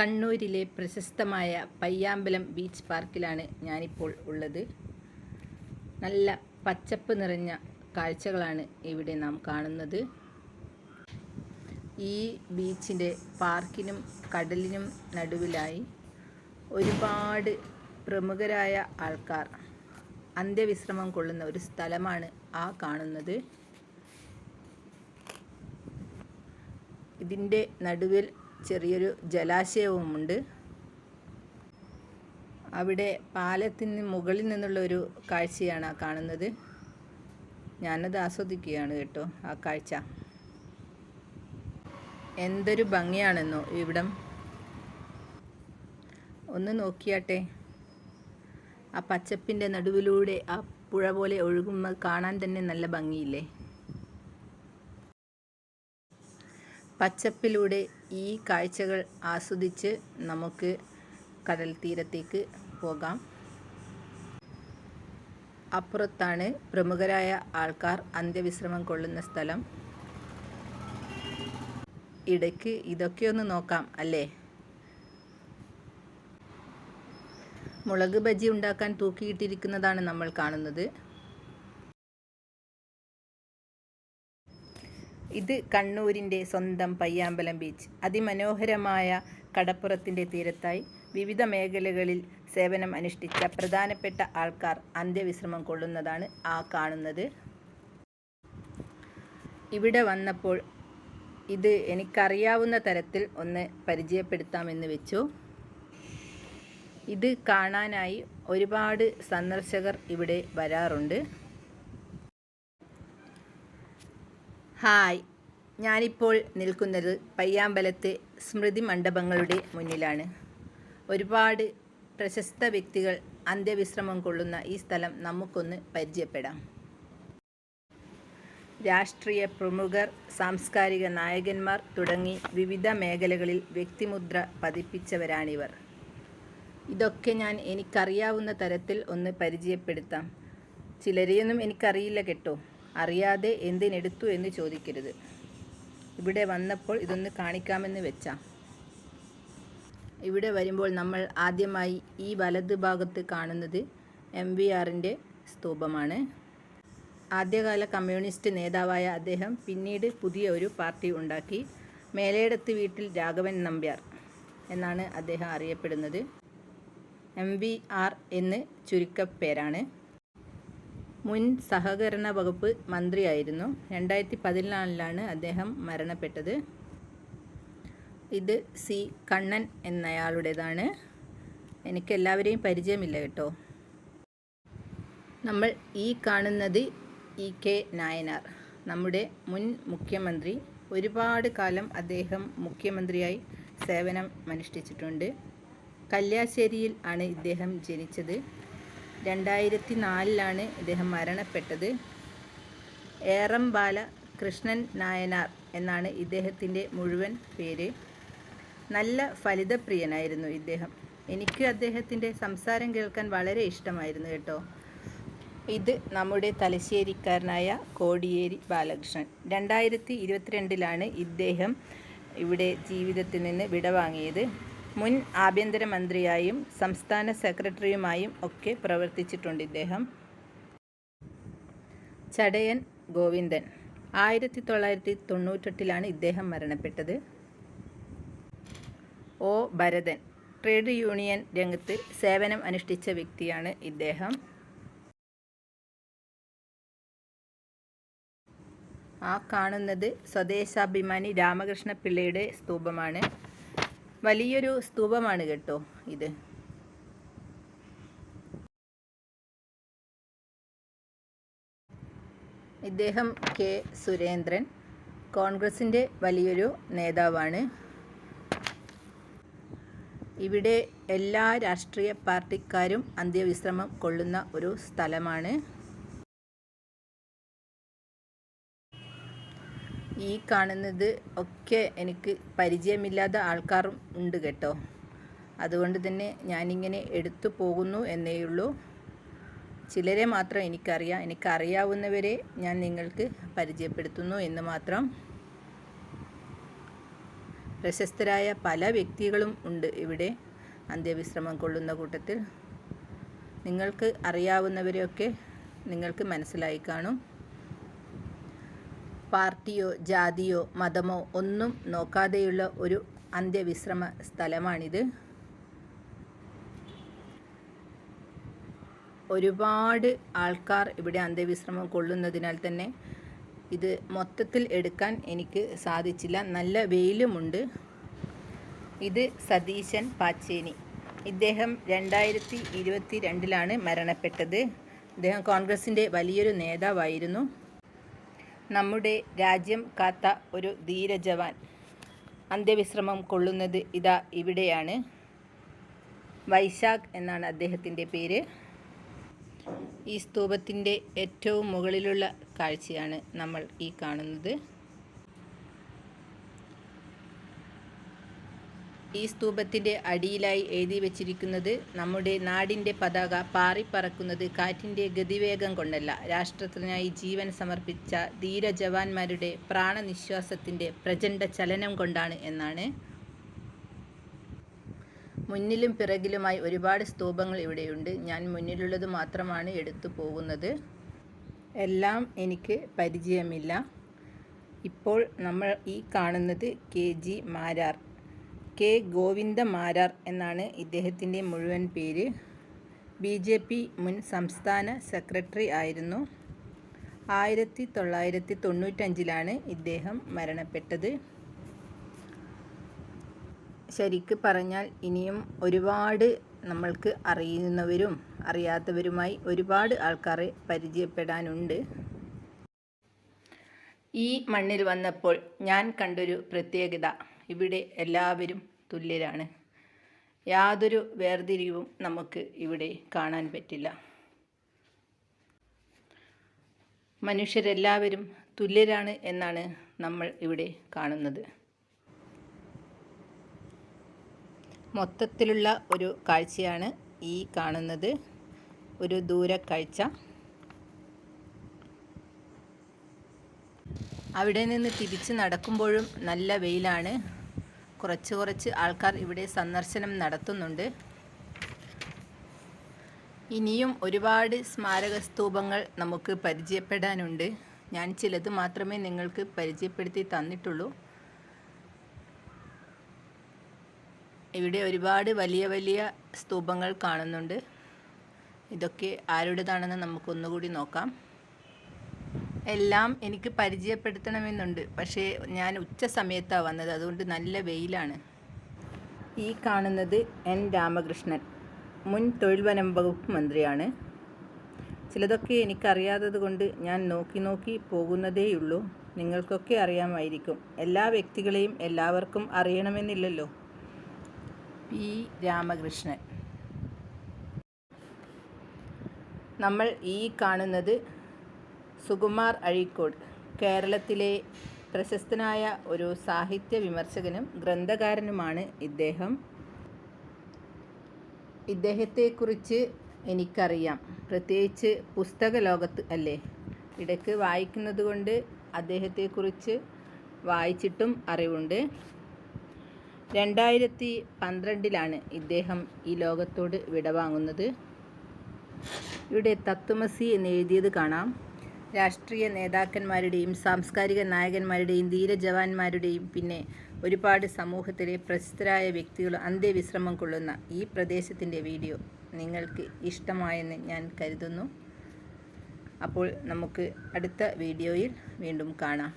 കണ്ണൂരിലെ പ്രശസ്തമായ പയ്യാമ്പലം ബീച്ച് പാർക്കിലാണ് ഞാനിപ്പോൾ ഉള്ളത്. നല്ല പച്ചപ്പ് നിറഞ്ഞ കാഴ്ചകളാണ് ഇവിടെ നാം കാണുന്നത്. ഈ ബീച്ചിന്റെ പാർക്കിനും കടലിനും നടുവിലായി ഒരുപാട് പ്രമുഖരായ ആൾക്കാർ അന്ത്യവിശ്രമം കൊള്ളുന്ന ഒരു സ്ഥലമാണ് ആ കാണുന്നത്. ഇതിന്റെ നടുവിൽ ചെറിയൊരു ജലാശയവുമുണ്ട്. അവിടെ പാലത്തിന് മുകളിൽ നിന്നുള്ള ഒരു കാഴ്ചയാണ് കാണുന്നത്. ഞാനത് ആസ്വദിക്കുകയാണ് കേട്ടോ ആ കാഴ്ച. എന്തൊരു ഭംഗിയാണെന്നോ ഇവിടം. ഒന്ന് നോക്കിയാട്ടെ. ആ പച്ചപ്പിന്റെ നടുവിലൂടെ ആ പുഴ പോലെ ഒഴുകുമ്പോൾ കാണാൻ തന്നെ നല്ല ഭംഗിയില്ലേ? പച്ചപ്പിലൂടെ ഈ കാഴ്ചകൾ ആസ്വദിച്ച് നമുക്ക് കടൽ തീരത്തേക്ക് പോകാം. അപ്പുറത്താണ് പ്രമുഖരായ ആൾക്കാർ അന്ത്യവിശ്രമം കൊള്ളുന്ന സ്ഥലം. ഇടയ്ക്ക് ഇതൊക്കെ ഒന്ന് നോക്കാം അല്ലേ? മുളക് ബജി ഉണ്ടാക്കാൻ തൂക്കിയിട്ടിരിക്കുന്നതാണ് നമ്മൾ കാണുന്നത്. ഇത് കണ്ണൂരിന്റെ സ്വന്തം പയ്യാമ്പലം ബീച്ച്. അതിമനോഹരമായ കടപ്പുറത്തിന്റെ തീരത്തായി വിവിധ മേഖലകളിൽ സേവനം അനുഷ്ഠിച്ച പ്രധാനപ്പെട്ട ആൾക്കാർ അന്ത്യവിശ്രമം കൊള്ളുന്നതാണ് ആ കാണുന്നത്. ഇവിടെ വന്നപ്പോൾ ഇത് എനിക്കറിയാവുന്ന തരത്തിൽ ഒന്ന് പരിചയപ്പെടുത്താമെന്ന് വെച്ചു. ഇത് കാണാനായി ഒരുപാട് സന്ദർശകർ ഇവിടെ വരാറുണ്ട്. ഹായ്. ഞാനിപ്പോൾ നിൽക്കുന്നത് പയ്യാമ്പലത്തെ സ്മൃതി മണ്ഡപങ്ങളുടെ മുന്നിലാണ്. ഒരുപാട് പ്രശസ്ത വ്യക്തികൾ അന്ത്യവിശ്രമം കൊള്ളുന്ന ഈ സ്ഥലം നമുക്കൊന്ന് പരിചയപ്പെടാം. രാഷ്ട്രീയ പ്രമുഖർ സാംസ്കാരിക നായകന്മാർ തുടങ്ങി വിവിധ മേഖലകളിൽ വ്യക്തിമുദ്ര പതിപ്പിച്ചവരാണിവർ. ഇതൊക്കെ ഞാൻ എനിക്കറിയാവുന്ന തരത്തിൽ ഒന്ന് പരിചയപ്പെടുത്താം. ചിലരെയൊന്നും എനിക്കറിയില്ല കേട്ടോ. അറിയാതെ എന്തിനെടുത്തു എന്ന് ചോദിക്കരുത്. ഇവിടെ വന്നപ്പോൾ ഇതൊന്ന് കാണിക്കാമെന്ന് വെച്ചാ. ഇവിടെ വരുമ്പോൾ നമ്മൾ ആദ്യമായി ഈ വലത് ഭാഗത്ത് കാണുന്നത് എം വി ആറിന്റെ സ്തൂപമാണ്. ആദ്യകാല കമ്മ്യൂണിസ്റ്റ് നേതാവായ അദ്ദേഹം പിന്നീട് പുതിയ ഒരു പാർട്ടി ഉണ്ടാക്കി. മേലേടത്ത് വീട്ടിൽ രാഘവൻ നമ്പ്യാർ എന്നാണ് അദ്ദേഹം അറിയപ്പെടുന്നത്. എം വി ആർ എന്ന് ചുരുക്കപ്പേരാണ്. മുൻ സഹകരണ വകുപ്പ് മന്ത്രിയായിരുന്നു. രണ്ടായിരത്തി പതിനാലിലാണ് അദ്ദേഹം മരണപ്പെട്ടത്. ഇത് സി കണ്ണൻ എന്നയാളുടേതാണ്. എനിക്ക് എല്ലാവരെയും പരിചയമില്ല കേട്ടോ. നമ്മൾ ഈ കാണുന്നത് ഇ കെ നായനാർ. നമ്മുടെ മുൻ മുഖ്യമന്ത്രി. ഒരുപാട് കാലം അദ്ദേഹം മുഖ്യമന്ത്രിയായി സേവനം അനുഷ്ഠിച്ചിട്ടുണ്ട് കല്യാശ്ശേരിയിൽ ആണ് ഇദ്ദേഹം ജനിച്ചത്. രണ്ടായിരത്തി നാലിലാണ് ഇദ്ദേഹം മരണപ്പെട്ടത്. ഏറംബാല കൃഷ്ണൻ നായനാർ എന്നാണ് ഇദ്ദേഹത്തിന്റെ മുഴുവൻ പേര്. നല്ല ഫലിതപ്രിയനായിരുന്നു ഇദ്ദേഹം. എനിക്ക് അദ്ദേഹത്തിന്റെ സംസാരം കേൾക്കാൻ വളരെ ഇഷ്ടമായിരുന്നു കേട്ടോ. ഇത് നമ്മുടെ തലശ്ശേരിക്കാരനായ കോടിയേരി ബാലകൃഷ്ണൻ. രണ്ടായിരത്തി ഇരുപത്തിരണ്ടിലാണ് ഇദ്ദേഹം ഇവിടെ ജീവിതത്തിൽ നിന്ന് വിടവാങ്ങിയത്. മുൻ ആഭ്യന്തരമന്ത്രിയായും സംസ്ഥാന സെക്രട്ടറിയുമായും ഒക്കെ പ്രവർത്തിച്ചിട്ടുണ്ട് ഇദ്ദേഹം. ചടയൻ ഗോവിന്ദൻ. ആയിരത്തി തൊള്ളായിരത്തി തൊണ്ണൂറ്റെട്ടിലാണ് ഇദ്ദേഹം മരണപ്പെട്ടത്. ഒ. ഭരതൻ. ട്രേഡ് യൂണിയൻ രംഗത്ത് സേവനം അനുഷ്ഠിച്ച വ്യക്തിയാണ് ഇദ്ദേഹം. ആ കാണുന്നത് സ്വദേശാഭിമാനി രാമകൃഷ്ണ പിള്ളയുടെ സ്തൂപമാണ്. വലിയൊരു സ്തൂപമാണ് കേട്ടോ ഇത്. ഇദ്ദേഹം കെ സുരേന്ദ്രൻ കോൺഗ്രസിന്റെ വലിയൊരു നേതാവാണ്. ഇവിടെ എല്ലാ രാഷ്ട്രീയ പാർട്ടിക്കാരും അന്ത്യവിശ്രമം കൊള്ളുന്ന ഒരു സ്ഥലമാണ്. ഈ കാണുന്നത് ഒക്കെ എനിക്ക് പരിചയമില്ലാത്ത ആൾക്കാരും ഉണ്ട് കേട്ടോ. അതുകൊണ്ട് തന്നെ ഞാനിങ്ങനെ എടുത്തു പോകുന്നു എന്നേയുള്ളൂ ചിലരെ മാത്രം എനിക്കറിയാം എനിക്കറിയാവുന്നവരെ ഞാൻ നിങ്ങൾക്ക് പരിചയപ്പെടുത്തുന്നു എന്ന് മാത്രം. പ്രശസ്തരായ പല വ്യക്തികളും ഉണ്ട് ഇവിടെ അന്ത്യവിശ്രമം കൊള്ളുന്ന കൂട്ടത്തിൽ. നിങ്ങൾക്ക് അറിയാവുന്നവരെയൊക്കെ നിങ്ങൾക്ക് മനസ്സിലായി കാണും. പാർട്ടിയോ ജാതിയോ മതമോ ഒന്നും നോക്കാതെയുള്ള ഒരു അന്ത്യവിശ്രമ സ്ഥലമാണിത്. ഒരുപാട് ആൾക്കാർ ഇവിടെ അന്ത്യവിശ്രമം കൊള്ളുന്നതിനാൽ തന്നെ ഇത് മൊത്തത്തിൽ എടുക്കാൻ എനിക്ക് സാധിച്ചില്ല. നല്ല വെയിലുമുണ്ട്. ഇത് സതീശൻ പാച്ചേനി. ഇദ്ദേഹം രണ്ടായിരത്തി ഇരുപത്തി രണ്ടിലാണ് മരണപ്പെട്ടത്. അദ്ദേഹം കോൺഗ്രസിന്റെ വലിയൊരു നേതാവായിരുന്നു. നമ്മുടെ രാജ്യം കാത്ത ഒരു ധീരജവാൻ. അന്ത്യവിശ്രമം കൊള്ളുന്നത് ഇതാ ഇവിടെയാണ്. വൈശാഖ് എന്നാണ് അദ്ദേഹത്തിന്റെ പേര്. ഈ സ്തൂപത്തിന്റെ ഏറ്റവും മുകളിലുള്ള കാഴ്ചയാണ് നമ്മൾ ഈ കാണുന്നത്. ഈ സ്തൂപത്തിന്റെ അടിയിലായി എഴുതി വച്ചിരിക്കുന്നത് നമ്മുടെ നാടിന്റെ പതാക പാറിപ്പറക്കുന്നത് കാറ്റിന്റെ ഗതിവേഗം കൊണ്ടല്ല. രാഷ്ട്രത്തിനായി ജീവൻ സമർപ്പിച്ച ധീര ജവാന്മാരുടെ പ്രാണനിശ്വാസത്തിന്റെ പ്രചണ്ഡ ചലനം കൊണ്ടാണ് എന്നാണ്. മുന്നിലും പിറകിലുമായി ഒരുപാട് സ്തൂപങ്ങൾ ഇവിടെയുണ്ട്. ഞാൻ മുന്നിലുള്ളത് മാത്രമാണ് എടുത്തു പോകുന്നത്. എല്ലാം എനിക്ക് പരിചയമില്ല. ഇപ്പോൾ നമ്മൾ ഈ കാണുന്നത് K G Marar. K Govinda Marar എന്നാണ് ഇദ്ദേഹത്തിന്റെ മുഴുവൻ പേര്. ബി ജെ പി മുൻ സംസ്ഥാന സെക്രട്ടറി ആയിരുന്നു. ആയിരത്തി തൊള്ളായിരത്തി തൊണ്ണൂറ്റഞ്ചിലാണ് ഇദ്ദേഹം മരണപ്പെട്ടത്. ശരിക്ക് പറഞ്ഞാൽ ഇനിയും ഒരുപാട് നമ്മൾക്ക് അറിയുന്നവരും അറിയാത്തവരുമായി ഒരുപാട് ആൾക്കാരെ പരിചയപ്പെടാനുണ്ട്. ഈ മണ്ണിൽ വന്നപ്പോൾ ഞാൻ കണ്ടൊരു പ്രത്യേകത. ഇവിടെ എല്ലാവരും തുല്യരാണ്. യാതൊരു വേർതിരിവും നമുക്ക് ഇവിടെ കാണാൻ പറ്റില്ല. മനുഷ്യരെല്ലാവരും തുല്യരാണ് എന്നാണ് നമ്മൾ ഇവിടെ കാണുന്നത്. മൊത്തത്തിലുള്ള ഒരു കാഴ്ചയാണ് ഈ കാണുന്നത്. ഒരു ദൂരക്കാഴ്ച. അവിടെ നിന്ന് തിരിച്ച് നടക്കുമ്പോഴും നല്ല വെയിലാണ്. കുറച്ച് കുറച്ച് ആൾക്കാർ ഇവിടെ സന്ദർശനം നടത്തുന്നുണ്ട്. ഇനിയും ഒരുപാട് സ്മാരക സ്തൂപങ്ങൾ നമുക്ക് പരിചയപ്പെടാനുണ്ട്. ഞാൻ ചിലത് മാത്രമേ നിങ്ങൾക്ക് പരിചയപ്പെടുത്തി തന്നിട്ടുള്ളൂ. ഇവിടെ ഒരുപാട് വലിയ വലിയ സ്തൂപങ്ങൾ കാണുന്നുണ്ട്. ഇതൊക്കെ ആരുടേതാണെന്ന് നമുക്കൊന്നുകൂടി നോക്കാം. എല്ലാം എനിക്ക് പരിചയപ്പെടുത്തണമെന്നുണ്ട്. പക്ഷേ ഞാൻ ഉച്ച സമയത്താണ് വന്നത്. അതുകൊണ്ട് നല്ല വെയിലാണ്. ഈ കാണുന്നത് എൻ. രാമകൃഷ്ണൻ. മുൻ തൊഴിൽ വനം വകുപ്പ് മന്ത്രിയാണ്. ചിലതൊക്കെ എനിക്കറിയാത്തത് കൊണ്ട് ഞാൻ നോക്കി നോക്കി പോകുന്നതേയുള്ളൂ. നിങ്ങൾക്കൊക്കെ അറിയാമായിരിക്കും. എല്ലാ വ്യക്തികളെയും എല്ലാവർക്കും അറിയണമെന്നില്ലല്ലോ. പി. രാമകൃഷ്ണൻ. നമ്മൾ ഈ കാണുന്നത് സുകുമാർ അഴീക്കോട് കേരളത്തിലെ പ്രശസ്തനായ ഒരു സാഹിത്യ വിമർശകനും ഗ്രന്ഥകാരനുമാണ് ഇദ്ദേഹം. ഇദ്ദേഹത്തെക്കുറിച്ച് എനിക്കറിയാം. പ്രത്യേകിച്ച് പുസ്തക ലോകത്ത് അല്ലേ? ഇടയ്ക്ക് വായിക്കുന്നത് കൊണ്ട് അദ്ദേഹത്തെക്കുറിച്ച് വായിച്ചിട്ടും അറിവുണ്ട്. രണ്ടായിരത്തി പന്ത്രണ്ടിലാണ് ഇദ്ദേഹം ഈ ലോകത്തോട് വിടവാങ്ങുന്നത്. ഇവിടെ തത്വമസി എന്ന് എഴുതിയത് കാണാം. രാഷ്ട്രീയ നേതാക്കന്മാരുടെയും സാംസ്കാരിക നായകന്മാരുടെയും ധീരജവാന്മാരുടെയും പിന്നെ ഒരുപാട് സമൂഹത്തിലെ പ്രശസ്തരായ വ്യക്തികൾ അന്ത്യവിശ്രമം കൊള്ളുന്ന ഈ പ്രദേശത്തിന്റെ വീഡിയോ നിങ്ങൾക്ക് ഇഷ്ടമായെന്ന് ഞാൻ കരുതുന്നു. അപ്പോൾ നമുക്ക് അടുത്ത വീഡിയോയിൽ വീണ്ടും കാണാം.